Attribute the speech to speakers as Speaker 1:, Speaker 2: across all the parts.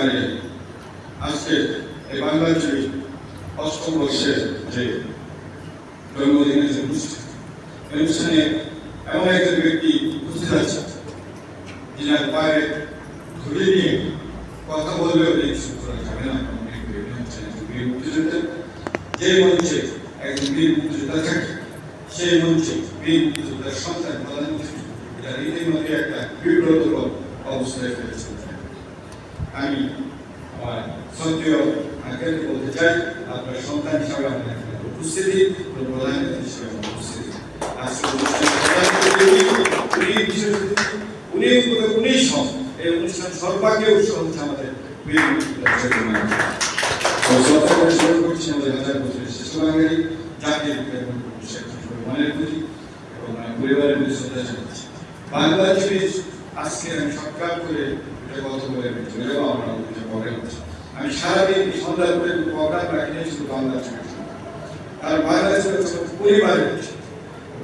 Speaker 1: দাঁড়িয়ে আজকে এই বাংলাদেশের অষ্টম বর্ষের যে জন্মদিনের যে অনুষ্ঠান অনুষ্ঠানে এমন একজন ব্যক্তি উপস্থিত আছে যিনার পায়ে ধরে নিয়ে কথা বললেও কিছু করা যাবে না। যে মঞ্চে একজন বীর মুক্তিযোদ্ধা থাকে, সেই মঞ্চে বীর মুক্তিযোদ্ধার সন্তান প্রধানমন্ত্রী এটা রীতিমতো একটা বিব্রতকর অবস্থায় ফেলেছে আমি আমার সত্যিও আঙ্কেলকে বলতে চাই আপনার সন্তান হিসাবে আপনার এখানে উপস্থিতি এবং প্রধান অতিথি হিসাবে আমার উপস্থিতি আজকে অনুষ্ঠানের প্রধান অতিথি উনি বিশেষ অতিথি, উনি উনি সব এই অনুষ্ঠান সর্বাগ্রে উৎসব হচ্ছে আমাদের বীর মুক্তিযোদ্ধা জাতীয় নায়ক। তো শ্রদ্ধা করে স্মরণ করছি আমাদের হাজার বছরের শ্রেষ্ঠ বাঙালি জাতীয় পিতা এবং শেখ মুজিবুর রহমানের প্রতি এবং আমার পরিবারের প্রতি শ্রদ্ধা জানাচ্ছি বাংলা টিভি আজকে আমি সরকার করে এটা কথা বলে আমি সারাদিন সন্ধ্যা করে প্রোগ্রাম রাখি নাই শুধু বাংলা টিভি আর বাংলাদেশের হচ্ছে পরিবারের কিছু।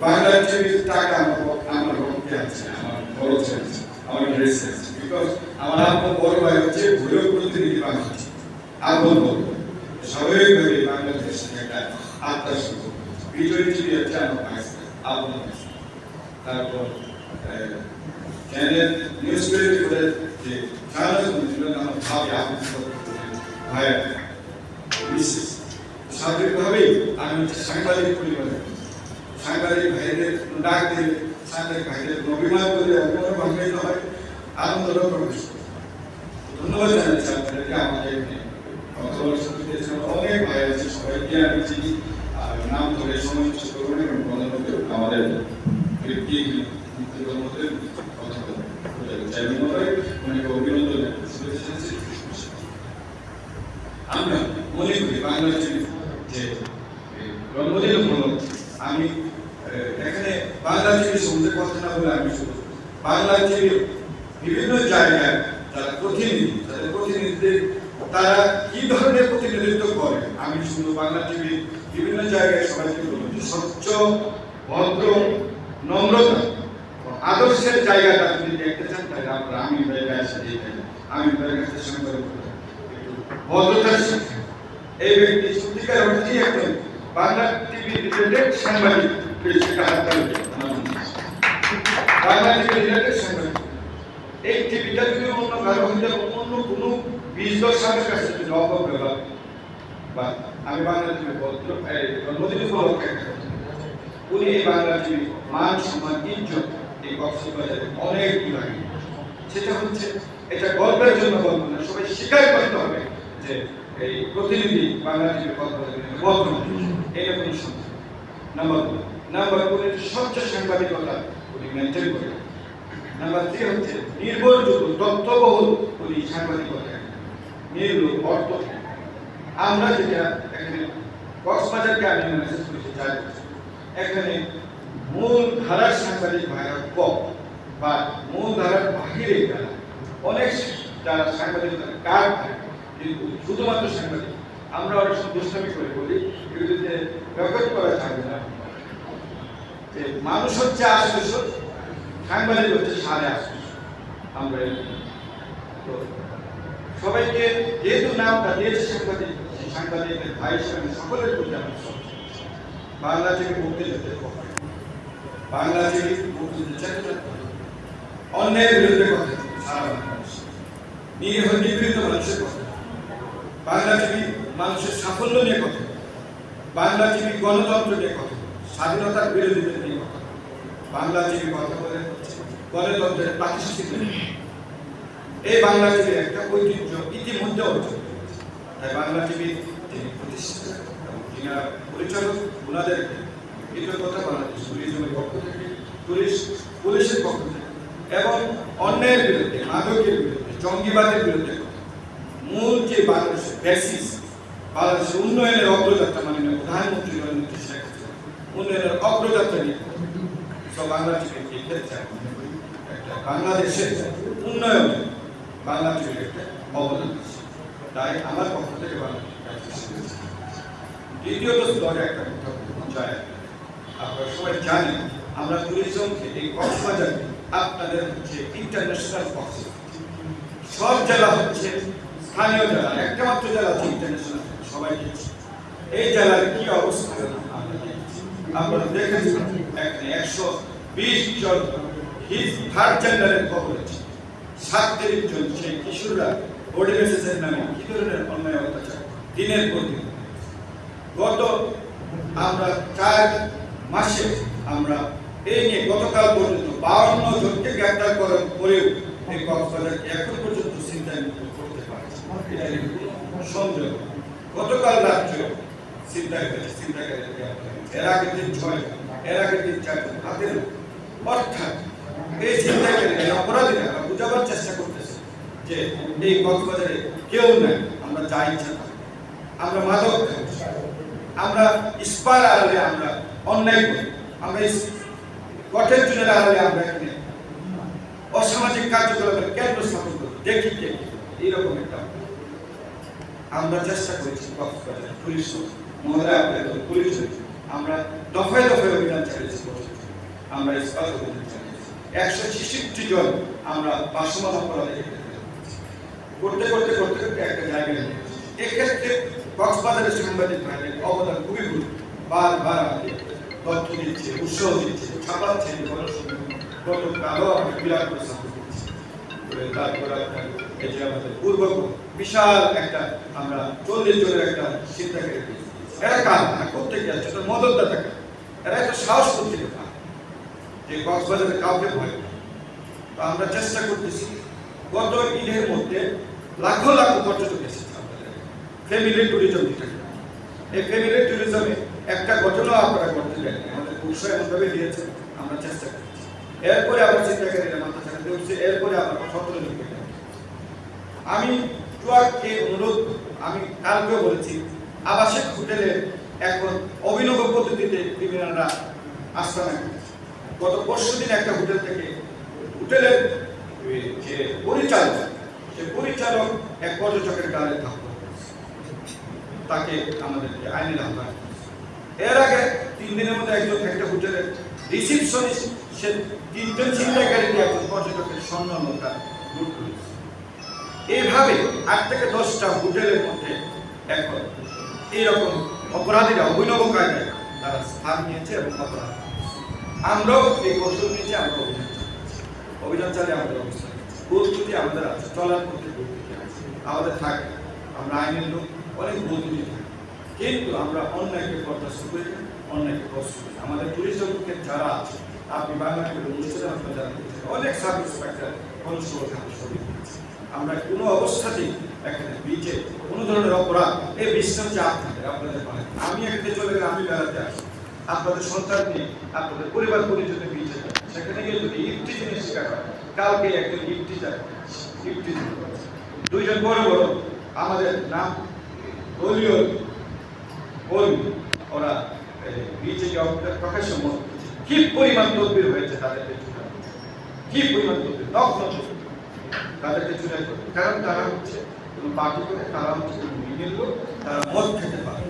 Speaker 1: বাংলা টিভির টাকা আমার আমার রক্তে আছে, আমার খরচ আছে, আমার ড্রেস আছে। বিকজ আমার আপনার বড় ভাই হচ্ছে ভুলেও প্রতিনিধি বাংলাদেশ আপন সবাই স্বাভাবিকভাবে বাংলাদেশ একটা আত্মার সুযোগ বিজয়ী টিভি হচ্ছে আমার ভাই আপন তারপর চ্যানেল নিউজ পেপার করে যে চ্যানেল ছিল আমার ভাবি আপন ভাই বিশেষ স্বাভাবিকভাবেই আমি হচ্ছে সাংবাদিক পরিবারের সাংবাদিক ভাইদের ডাক দিলে সাংবাদিক ভাইদের অভিমান করলে অভিমান ভাঙাইতে হয় আনন্দটা প্রকাশ করে। ধন্যবাদ জানাচ্ছি বলার অনেক ভাই আছে সবাইকে আমি নাম ধরে এবং আমাদের ব্যক্তি কথা বলবেন চাই মনে অনেক অভিনন্দন শুভেচ্ছা জানাচ্ছি। আমরা মনে করি বাংলাদেশের যে এই জন্মদিন উপলক্ষে আমি আহ, এখানে বাংলা টিভি সম্বন্ধে কথা না বলে আমি শুধু বাংলা টিভির বিভিন্ন জায়গায় যারা প্রতিনিধি তাদের প্রতিনিধিদের তারা কি ধরনের প্রতিনিধিত্ব করে আমি শুধু বাংলা টিভি বিভিন্ন জায়গায় সবাইকে বলব স্বচ্ছ, ভদ্র, নম্রতা আদর্শের জায়গাটা যদি দেখতে চান, তাহলে আপনারা আমি ভাইয়ের সাথে আমি ভাইয়ের কাছে সঙ্গে ভদ্রতার এই ব্যক্তি সত্যিকার অর্থেই একজন বাংলা টিভি রিলেটেড সাংবাদিক। বাংলা টিভি রিলেটেড সাংবাদিক। এই টিভিটা যদি অন্য কারও হইতে অন্য কোনো বিশ দশ সালের কাছে যদি অপব্যবহার বা আমি বাংলা টিভি উনি এই বাংলা টিভি মান সম্মান, ইজ্জত এই কক্সবাজারে অনেক দূর সেটা হচ্ছে, এটা গল্পের জন্য গল্প না, সবাই স্বীকার করতে হবে যে এই প্রতিনিধি বাংলা কথা বলে ভদ্র এরকম সত্য নাম্বার নাম্বার উনি স্বচ্ছ সাংবাদিকতা উনি মেনটেন করে নাম্বার থ্রি হচ্ছে, নির্ভরযোগ্য তথ্যবহুল উনি সাংবাদিকতা নির্ভুল অর্থ আমরা যেটা এখানে কক্সবাজারকে আমি মেসেজ করেছি, যাই এখানে মূল ধারার সাংবাদিক ভাইরা কম বা মূল ধারার বাহিরে অনেক যারা সাংবাদিকতা কাজ কিন্তু শুধুমাত্র সাংবাদিক, আমরা অনেক দুষ্টামি করে বলি, এগুলিতে রেকর্ড করা যাবে না। মানুষ হচ্ছে আটশোশো সাংবাদিক হচ্ছে সাড়ে আটশোশো আমরা তো সবাইকে যেহেতু নামটা দিয়েছে সাংবাদিক সেই সাংবাদিকের ভাই হিসাবে সকলের প্রতি আমার বাংলা থেকে মুক্তিযুদ্ধের পক্ষে বাংলা থেকে চেষ্টা করে। অন্যায়ের বিরুদ্ধে কথা নিরীহ নিপীড়িত মানুষের কথা বলে। টিভি মানুষের সাফল্য নিয়ে কথা বাংলা টিভি গণতন্ত্র নিয়ে কথা স্বাধীনতার বিরোধীদের নিয়ে কথা বলে। টিভি কথা বলে গণতন্ত্রের প্রাতিষ্ঠানিক নিয়ে। এই বাংলা টিভির একটা ঐতিহ্য ইতিমধ্যে অর্জন। তাই বাংলা টিভি যিনি প্রতিষ্ঠাতা এবং যিনারা পরিচালক ওনাদেরকে কৃতজ্ঞতা বাংলাদেশ টুরিজমের পক্ষ থেকে পুলিশ পুলিশের পক্ষ থেকে, এবং অন্যের বিরুদ্ধে মাদকের বিরুদ্ধে, জঙ্গিবাদের বিরুদ্ধে কথা। মূল যে বাংলাদেশের বেসিস বাংলাদেশের উন্নয়নের অগ্রযাত্রা মানে প্রধানমন্ত্রী নরেন্দ্র শেখ উন্নয়নের অগ্রযাত্রা নিয়ে কথা। সব বাংলা টিভির ক্ষেত্রে একটা বাংলাদেশের উন্নয়ন বাংলা টিভির একটা অবদান আছে। তাই আমার পক্ষ থেকে। দ্বিতীয়ত স্তরে একটা কথা বলতে আপনারা সবাই জানেন, আমরা ট্যুরিজমকে এই কক্সবাজার আপনাদের হচ্ছে ইন্টারন্যাশনাল কক্স সব জেলা হচ্ছে স্থানীয় জেলা একটা জেলা আছে ইন্টারন্যাশনাল সবাই এই জেলার কি অবস্থা। আপনারা দেখেছেন একশো বিশ জন হিজ থার্ড জেন্ডারের খবর আছে সাতত্রিশ জন সেই কিশোররা বোর্ডে বেসেসের নামে কি ধরনের অন্যায় অত্যাচার, দিনের পর দিন গত আমরা চার মাসে আমরা এই নিয়ে গতকাল পর্যন্ত বাউন্ন জনকে গ্রেপ্তার করার পরেও এই কক্সবাজারকে এখন পর্যন্ত চিন্তায় মুক্ত করতে পারছে সন্দেহ গতকাল রাত্রে চিন্তায় করেছে গ্রেপ্তার এর আগের দিন ছয়, এর আগের দিন চার হাতের অর্থাৎ এই চিন্তাকারী অপরাধীরা বোঝাবার চেষ্টা করতেছে যে এই কক্সবাজারে, কেউ নাই। আমরা যা ইচ্ছা আমরা মাদক আমরা ইস্পার আড়ালে আমরা অন্যায় করি। আমরা কঠের চুনের আড়ালে আমরা এখানে অসামাজিক কার্যকলাপের কেন্দ্র স্থাপন করি। দেখি কে এইরকম একটা আমরা চেষ্টা করেছি কক্সবাজার পুলিশ মহোদয় আপনাদের পুলিশ আমরা দফায় দফায় অভিযান চালিয়েছি আমরা ইস্পাত অভিযান চালিয়েছি। একশো ছেষট্টি জন আমরা বাসমান অপরাধে করতে করতে করতে করতে একটা জায়গায় এক্ষেত্রে কক্সবাজারের সাংবাদিক ভাইদের অবদান খুবই বারবার তথ্য দিচ্ছে, উৎসাহ দিচ্ছে, ছাপাচ্ছে গত কালো বিরাট পূর্ব বিশাল একটা আমরা একটা এরা একটা সাহস করতে কক্সবাজারে কাউকে ভয় আমরা চেষ্টা করতেছি গত ঈদের মধ্যে লাখো লাখো পর্যটক ফ্যামিলি ট্যুরিজম এই ফ্যামিলি ট্যুরিজমে একটা ঘটনা আপনারা করতে দেন আমাদের উৎসাহ এমনভাবে দিয়েছে, আমরা চেষ্টা করছি। এরপরে আবার চিন্তাকারীরা মাথা চালাতে হচ্ছে এরপরে আবার সতেরো জন। আমি টুয়াককে অনুরোধ, আমি কালকেও বলেছি, আবাসিক হোটেলে এখন অভিনব পদ্ধতিতে ক্রিমিনালরা আস্তানা গত পরশু দিন একটা হোটেল থেকে, হোটেলের যে পরিচালক, সে পরিচালক এক পর্যটকের গালে থাপ্পড় তাকে আমাদেরকে আইনের আহ্বান এর আগে তিন দিনের মধ্যে একজন একটা হোটেলের রিসিপশনিস্ট, সে তিনজন চিন্তাকারীকে একজন পর্যটকের স্বর্ণ নৌকা করেছে এইভাবে আট থেকে দশটা হোটেলের মধ্যে এখন এইরকম অপরাধীরা, অভিনব কায়দায় তারা স্থান নিয়েছে এবং অপরাধ। আমরাও এই কৌশল নিয়েছি আমরা চালাচ্ছি। অভিযান চালিয়ে আমাদের অবস্থা। প্রস্তুতি আমাদের আছে চলার আছে আমাদের থাকে আমরা আইনের লোক অনেক প্রস্তুতি থাকে। কিন্তু আমরা অন্যায়কে বরদাস্ত করি না, অন্যায়কে কষ্ট করি। আমাদের পুলিশ জগৎকে যারা আছে আপনি বাংলাকে অনুষ্ঠানে আপনারা অনেক সাব ইন্সপেক্টর কনস্টেবল থাকে আমরা কোনো অবস্থাতেই এখানে বিচে কোনো ধরনের অপরাধ এই বিশ্বাস থাকে আপনাদের পারে আমি এখানে চলে গেলে আমি বেড়াতে আসি। আপনাদের সন্তান নিয়ে আপনাদের পরিবার পরিজনের বিচে। সেখানে গিয়ে যদি ইফটি জিনিস শিকার হয় কালকে একজন ইফটি যায় ইফটি দুইজন বড় বড় আমাদের নাম দলীয় কর্মী ওরা বিচে প্রকাশ্য মত কি পরিমাণ তদবির হয়েছে তাদের পেছনে কি পরিমাণ তদবির নগ্ন। তাদেরকে করবে কারণ তারা হচ্ছে কোনো পার্টি করে তারা হচ্ছে কোনো মিডিল লোক তারা মদ খেতে পারে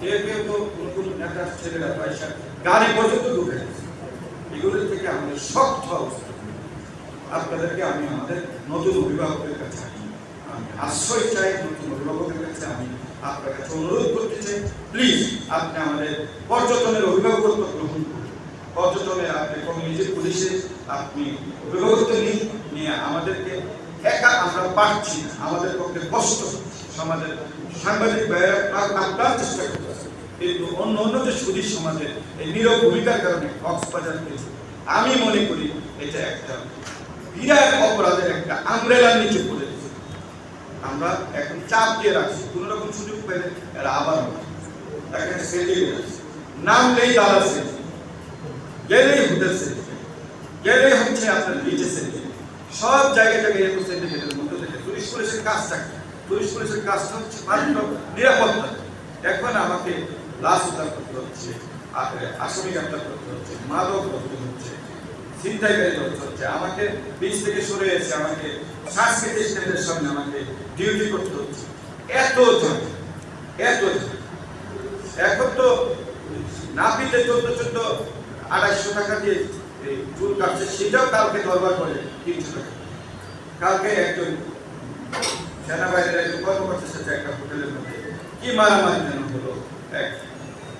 Speaker 1: কেউ কেউ তো কোনো কোনো নেতার ছেলেরা পয়সা গাড়ি পর্যন্ত ঢুকে গেছে এগুলোর থেকে আমাদের শক্ত অবস্থা। আপনাদেরকে আমি আমাদের নতুন অভিভাবকের কাছে আমি আশ্রয় চাই, নতুন অভিভাবকের কাছে আমি আপনার কাছে অনুরোধ করতে চাই। প্লিজ আপনি আমাদের পর্যটনের অভিভাবকত্ব গ্রহণ করুন। পর্যটনে আপনি কোনো নিজের পুলিশে আপনি অভিভাবকত্ব নিন, নিয়ে আমাদেরকে একা আমরা পারছি না। আমাদের পক্ষে কষ্ট। সমাজের সাংবাদিক ভাইয়েরা আ- আপ্রাণ চেষ্টা করতেছে কিন্তু অন্য অন্য যে সুদী সমাজের এই নীরব ভূমিকার কারণে কক্সবাজার পেয়েছে আমি মনে করি এটা একটা বিরাট অপরাধের একটা আমরেলার নিচে পড়ে গেছে। আমরা এখন চাপ দিয়ে রাখছি, কোন রকম সুযোগ পেলে এরা আবার। এখানে সেজে নাম নেই দাদা সেজে। গেলেই হোটেল সেজে। গেলেই হচ্ছে আপনার বিচে সেজে। সব জায়গায় জায়গায় এরকম সেন্টিমেন্টের মধ্যে থেকে পুলিশ পুলিশের কাজ থাকে। পুলিশ পুলিশের কাজটা হচ্ছে মাত্র নিরাপত্তা। এখন আমাকে লাশ উদ্ধার করতে হচ্ছে আসামি গ্রেপ্তার করতে হচ্ছে, মাদক ধরতে হচ্ছে আমাকে বিচ থেকে সরে এসে আমাকে সাংস্কৃতিক কেন্দ্রের সামনে আমাকে ডিউটি করতে হচ্ছে। এত এত এখন তো নাপিতে চোদ্দ চোদ্দ, আড়াইশো টাকা দিয়ে চুল কাটছে, সেটাও কালকে দরবার করে তিনশো কালকে একজন সেনাবাহিনীর একজন কর্মকর্তার সাথে একটা হোটেলের মধ্যে কি মারামারি যেন হলো, এক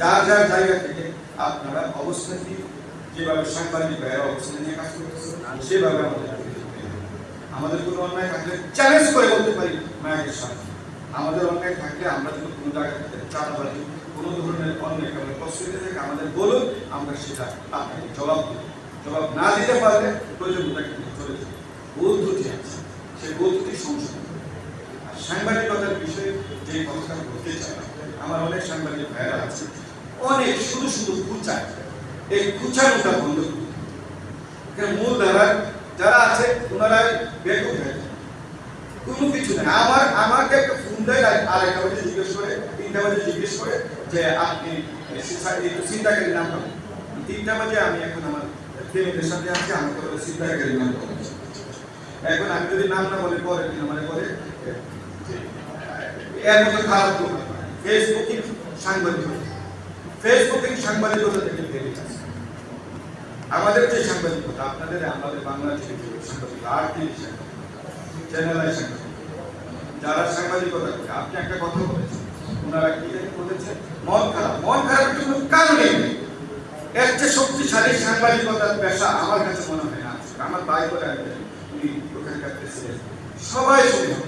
Speaker 1: যার যার জায়গা থেকে আপনারা নিয়ে যেভাবে সাংবাদিক ভাইয়েরা অবস্থান নিয়ে কাজ করতেছে, সেভাবে আমাদের আমাদের কোনো অন্যায় থাকলে চ্যালেঞ্জ করে বলতে পারি মায়ের সাথে আমাদের অন্যায় থাকলে আমরা যদি কোনো জায়গা থেকে চাঁদাবাজি কোনো ধরনের অন্যায় কারণে প্রস্তুতি থেকে আমাদের বলুন, আমরা সেটা আপনাকে জবাব দেব। জবাব না দিতে পারলে প্রয়োজন তাকে চলে যাবে ভুল ত্রুটি আছে সেই ভুল ত্রুটি সংশোধন আর সাংবাদিকতার বিষয়ে যে কথাটা বলতে চাই, আমার অনেক সাংবাদিক ভাইয়েরা আছে অনেক শুধু শুধু খুচায় এই খুচানোটা বন্ধ। মূল ধারা যারা আছে ওনারাই বেকুব কোনো কিছু নেই আমার আমাকে একটা ফোন দেয় আর আড়াইটা বাজে জিজ্ঞেস করে তিনটা বাজে জিজ্ঞেস করে যে আপনি একটু চিন্তাকারী নাম পাবেন তিনটা বাজে আমি এখন আমার ফ্যামিলির সাথে আছি আমাকে চিন্তাকারী নাম পাবেন এখন আমি যদি নাম না বলে পরে মানে যে, এর মতো খারাপ ফেসবুকিং সাংবাদিকতা ফেসবুকিং সাংবাদিকতা থেকে বেরিয়ে গেছে আমাদের যে সাংবাদিকতা, আপনাদের আমাদের বাংলাদেশের যে সাংবাদিক আর কি চ্যানেল যারা সাংবাদিকতা করে, আপনি একটা কথা বলেছেন, ওনারা কি বলেছেন? মন খারাপ, মন খারাপের জন্য কারণে এর চেয়ে শক্তিশালী সাংবাদিকতার পেশা আমার কাছে মনে হয় না। আমার করে আসবেন উনি ওখানকার প্রেসিডেন্ট সবাই সমীহ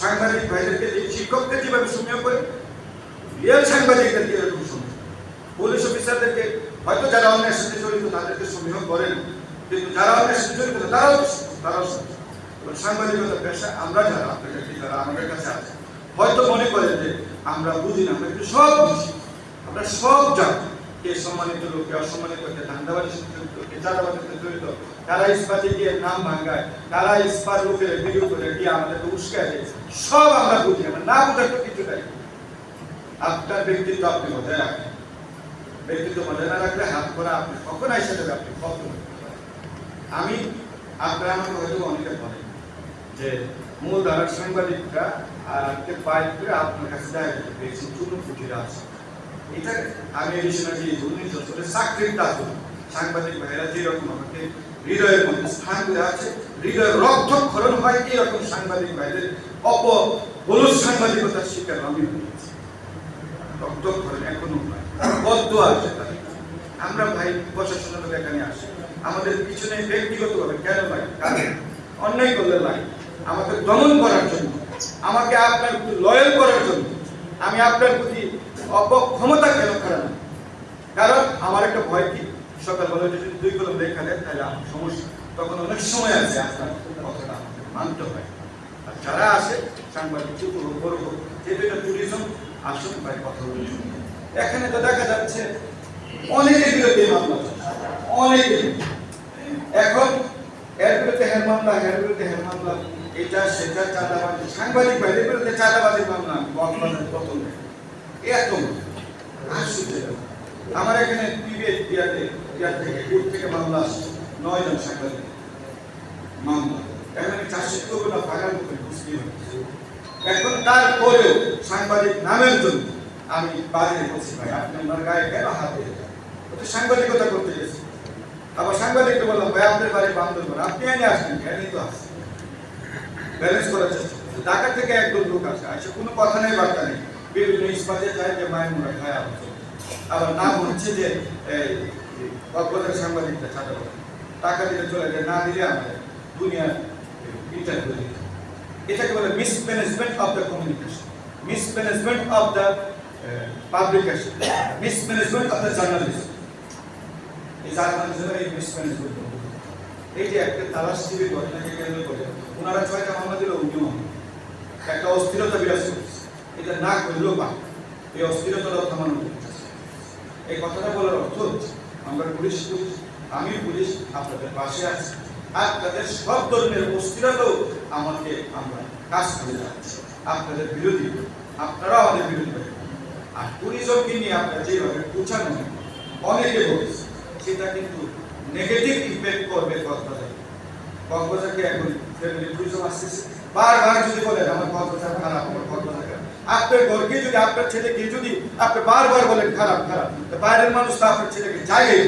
Speaker 1: সাংবাদিক ভাইদেরকে যে শিক্ষককে যেভাবে সমীহ করে রিয়েল সাংবাদিকদেরকে এরকম সমীহ পুলিশ অফিসারদেরকে হয়তো যারা অন্যের সাথে জড়িত তাদেরকে সমীহ করেন, কিন্তু যারা অন্যের সাথে জড়িত তারাও তারাও সমীহ। তো সাংবাদিকতা পেশা, আমরা যারা, আপনার কাছে যারা, আমাদের কাছে আছে, হয়তো মনে করেন যে আমরা বুঝি না, আমরা কিন্তু সব বুঝি। আমরা সব জানি কে সম্মানিত লোক, কে অসম্মানিত, কে ধান্দাবাজির সাথে জড়িত, কে চাঁদাবাজির সাথে জড়িত। কারা ইস্পাতে গিয়ে নাম ভাঙ্গায়, তারা ইস্পাত লোকের ভিডিও করে গিয়ে আমাদেরকে উস্কায় সব আমরা বুঝি, আমরা না বুঝার তো কিছু নাই। আপনার ব্যক্তিত্ব আপনি বজায় রাখেন। ব্যক্তিত্ব বজায় না রাখলে হাত করা আপনি কখন আইসা দেবে আপনি কখন আমি আপনারা আমাকে হয়তো অনেকে বলেন যে মূল ধারার সাংবাদিকরা আজকে বাইক করে আপনার কাছে দেখা পেরেছি চুনো ফুটিরা আছে এটা আমি এই বিষয়ে যে উনিশ বছরের চাকরির দাদু সাংবাদিক ভাইয়েরা যেরকম আমাকে হৃদয়ের মধ্যে স্থান করে আছে, হৃদয়ের রক্তক্ষরণ হয় এরকম সাংবাদিক ভাইদের অপ হলুদ সাংবাদিকতার শিকার আমি হয়েছি। রক্তক্ষরণ এখনও বদ্ধ আছে। আমরা ভাই প্রশাসনের লোক এখানে আসি। আমাদের পিছনে ব্যক্তিগতভাবে কেন লাগে কারণ অন্যায় করলে লাগে আমাকে দমন করার জন্য, আমাকে আপনার প্রতি লয়াল করার জন্য, আমি আপনার প্রতি অপক্ষমতা কেন খারাপ কারণ আমার একটা ভয় কি? সকালবেলা যদি দুই কলম লেখা দেন, তাহলে সমস্যা। তখন অনেক সময় আছে আপনার কথাটা মানতে হয়। আর যারা আসে সাংবাদিক বড় হোক যেহেতু এটা ট্যুরিজম আসুন ভাই, কথা বলি এখানে তো দেখা যাচ্ছে অনেকের বিরুদ্ধে মামলা। অনেকের এখন এর বিরুদ্ধে হের মামলা এর বিরুদ্ধে হের মামলা, এটা, সেটা, চাঁদাবাজি। সাংবাদিক ভাইদের বিরুদ্ধে চাঁদাবাজির মামলা বকবাদের পতন এত। আমার এখানে পিবিএ থেকে কোর্ট থেকে মামলা আসছে। নয় জন সাংবাদিক। মামলা। এখানে চাষি করব না ফাঁকার মুখে মুসলিম হচ্ছে। এখন তারপরেও সাংবাদিক নামের জন্য আমি বাইরে বলছি ভাই, আপনি আমার গায়ে কেন হাত দিয়ে তো সাংবাদিকতা করতে গেছে। আবার সাংবাদিককে বললাম, ভাই, আপনার বাড়ি বান্ধব আপনি এনে আসবেন কেন তো আসছেন ব্যালেন্স করার চেষ্টা ঢাকা থেকে একদম লোক আসে আসে কোনো কথা নেই, বার্তা নেই। বিভিন্ন ইস্পাতে যায় যে মায়ের মোড়া খায় আবার নাম হচ্ছে যে কক্সবাজার সাংবাদিকটা ছাড়া টাকা দিলে চলে যায়, না দিলে আমাদের দুনিয়ার ইন্টারভিউ দিতে হয়। এটাকে বলে mismanagement of the communication mismanagement of the publication mismanagement of the journalism এই জার্নালিজমের এই মিসম্যানেজমেন্ট এই যে একটা তালাশ শিবির ঘটনাকে কেন্দ্র করে, ওনারা ছয়টা মামলা দিল মামলা। একটা অস্থিরতা বিরাজ করছে। এটা না করলেও পারে। এই অস্থিরতাটাও থামানো উচিত। এই কথাটা বলার অর্থ হচ্ছে, আমরা পুলিশ আমি পুলিশ, আপনাদের পাশে আছি। আপনাদের সব ধরনের অস্থিরতাও আমাকে আমরা কাজ করে যাচ্ছি। আপনাদের বিরোধী। আপনারাও আমাদের বিরুদ্ধে আর ট্যুরিজমকে নিয়ে আপনারা যেভাবে পৌঁছানো অনেকে বলেছে, সেটা কিন্তু নেগেটিভ ইম্প্যাক্ট করবে কক্সবাজার। কক্সবাজারকে এখন ফ্যামিলি ট্যুরিজম আসতেছে। বারবার যদি বলেন, আমার কক্সবাজার খারাপ, আমার কক্সবাজার খারাপ। আপনার ঘরকে যদি, আপনার ছেলেকে যদি আপনি বারবার বলেন, খারাপ খারাপ, তো বাইরের মানুষ তো আপনার ছেলেকে জায়গায়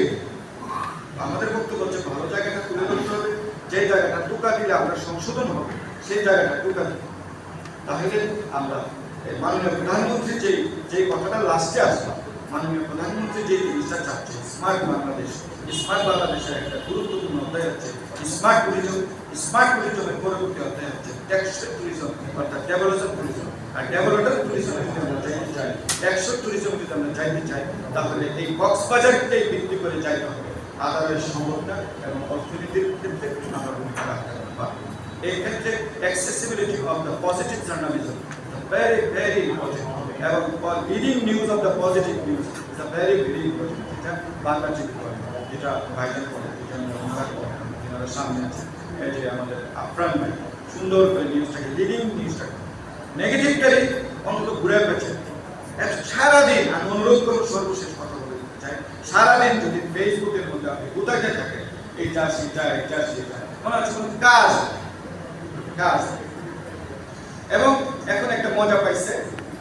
Speaker 1: আমাদের বক্তব্য হচ্ছে, ভালো জায়গাটা তুলে ধরতে হবে। যে জায়গাটা টুকা দিলে আমরা সংশোধন হবে, সেই জায়গাটা টুকা দিবে তাহলে আমরা মাননীয় প্রধানমন্ত্রী যে যে কথাটা লাস্টে আসবে মাননীয় প্রধানমন্ত্রী যে জিনিসটা চাচ্ছে স্মার্ট বাংলাদেশ স্মার্ট বাংলাদেশের একটা গুরুত্বপূর্ণ অধ্যায় হচ্ছে স্মার্ট ট্যুরিজম স্মার্ট ট্যুরিজমের পরবর্তী অধ্যায় হচ্ছে টেক্সটাইল ট্যুরিজম অর্থাৎ ডেভেলপমেন্ট ট্যুরিজম আর ডেভেলপমেন্ট ট্যুরিজম যদি আমরা যাইতে চাই টেক্সটাইল ট্যুরিজম যদি আমরা যাইতে চাই, তাহলে এই কক্সবাজারকে ভিত্তি করে যাইতে হবে। আদারের সমর্থন এবং অর্থনীতির ক্ষেত্রে আমরা ভূমিকা রাখতে পারব এই ক্ষেত্রে of the positive journalism is very very important. Bangla ভাইজান করে যেটা আমরা অনুবাদ করে যেনারা সামনে আছে এই আমাদের আফরান ভাই সুন্দর করে নিউজটাকে লিডিং নিউজটাকে অন্তত ঘুরে পেয়েছে সারাদিন আমি অনুরোধ করব সর্বশেষ কথা বলতে চাই সারাদিন যদি ফেসবুকের মধ্যে আপনি কোথায় থাকেন এইটা সেটা এটা সেটা মনে হচ্ছে কাজ কাজ এবং এখন মজা পাইছে।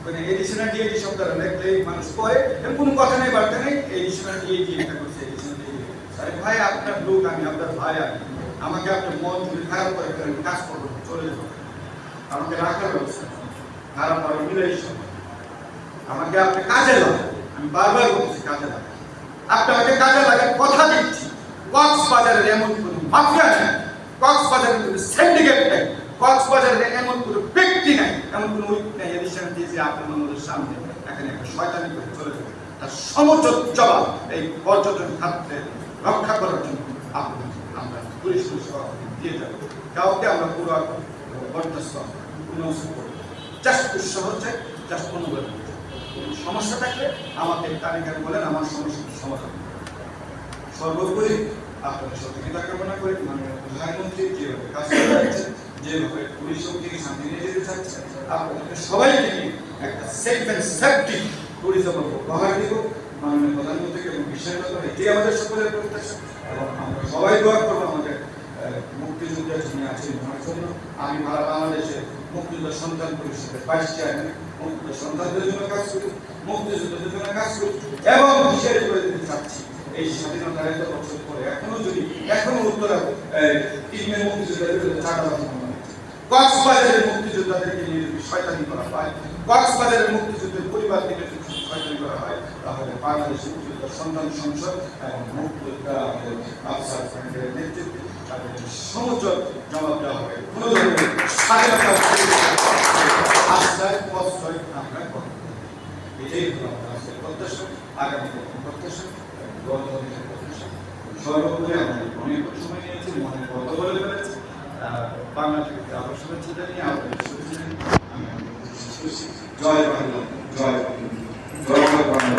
Speaker 1: মানে এডিশনাল ডিএডি শব্দটা লেখলেই মানুষ পড়ে এবং কোনো কথা নেই, বার্তা নেই এডিশনাল ডিএডি এটা করছে এডিশনাল ডিএডি আরে ভাই, আপনার লোক, আমি আপনার ভাই, আমি। আমাকে আপনার মন যদি খারাপ করে ফেলেন কাজ করব, চলে যাব। আমাকে রাখার ব্যবস্থা খারাপ হবে রিলেশন আমাকে আপনি কাজে লাগান। আমি বারবার বলছি কাজে লাগান। আপনি আমাকে কাজে লাগান কথা দিচ্ছি। কক্সবাজারের এমন কোনো মাফিয়া নেই। কক্সবাজারের কোনো সিন্ডিকেট নেই। কক্সবাজারের এমন কোনো ব্যক্তি নাই, এমন কোনো উইক নেই এডিশন দিয়ে যে আপনার আমাদের সামনে এখানে একটা শয়তানি করে চলে যাবে তার সমস্ত জবাব এই পর্যটন খাতে রক্ষা করার জন্য আপনি আমরা পুলিশ পুলিশ দিয়ে যাব। কাউকে আমরা পুরো বরদাস্ত কোনো জাস্ট উৎসাহ হচ্ছে জাস্ট কোনো সমস্যা থাকলে আমাকে কানে বলেন, আমার সমস্যার সমাধান সর্বোপরি আপনাদের সহযোগিতা কামনা করে মাননীয় প্রধানমন্ত্রী যেভাবে কাজ করে যেভাবে পুলিশ সামনে নিয়ে যেতে চাচ্ছেন আপনাদের সবাইকে নিয়ে একটা সেফ অ্যান্ড সেফটি ট্যুরিজম উপহার দিব মাননীয় প্রধানমন্ত্রীকে এবং বিষয়গত এটি আমাদের সকলের প্রত্যাশা। এবং আমরা সবাই দোয়া করব আমাদের মুক্তিযুদ্ধের জন্য আছেন ওনার জন্য। আমি সারা বাংলাদেশের মুক্তিযুদ্ধ সন্তান পরিষদের ভাইস চেয়ারম্যান মুক্তিযুদ্ধ সন্তানদের জন্য কাজ করি মুক্তিযুদ্ধের জন্য কাজ করি, এবং বিশেষ করে দিতে চাচ্ছি, এই স্বাধীনতার এত বছর পরে এখনও যদি, এখনও উত্তরা তিনের মুক্তিযোদ্ধাদের চাঁদাবাজি। কক্সবাজারের মুক্তিযোদ্ধাদেরকে নিয়ে যদি শয়তানি করা হয়, কক্সবাজারের মুক্তিযুদ্ধের পরিবার থেকে যদি শয়তানি করা হয়, তাহলে বাংলাদেশ মুক্তিযুদ্ধ সন্তান সংসদ এবং মুক্তিযোদ্ধা আমাদের আফসার ফ্রেন্ডের নেতৃত্বে তাদের সমস্ত জবাব দেওয়া হবে। কোনো ধরনের স্বাধীনতা আশ্রয় প্রশ্রয় আমরা করব। এটাই হলো আমাদের প্রত্যাশা, আগামী প্রত্যাশা প্রত্যাশা। সর্বোপরি আমাদের অনেক সময় নিয়েছি মনে কথা বলে ফেলেছি। আহ, বাংলা থেকে আবার শুভেচ্ছা জানিয়ে আপনাদের শুভেচ্ছা। জয় বাংলা জয় বাংলা জয় বাংলা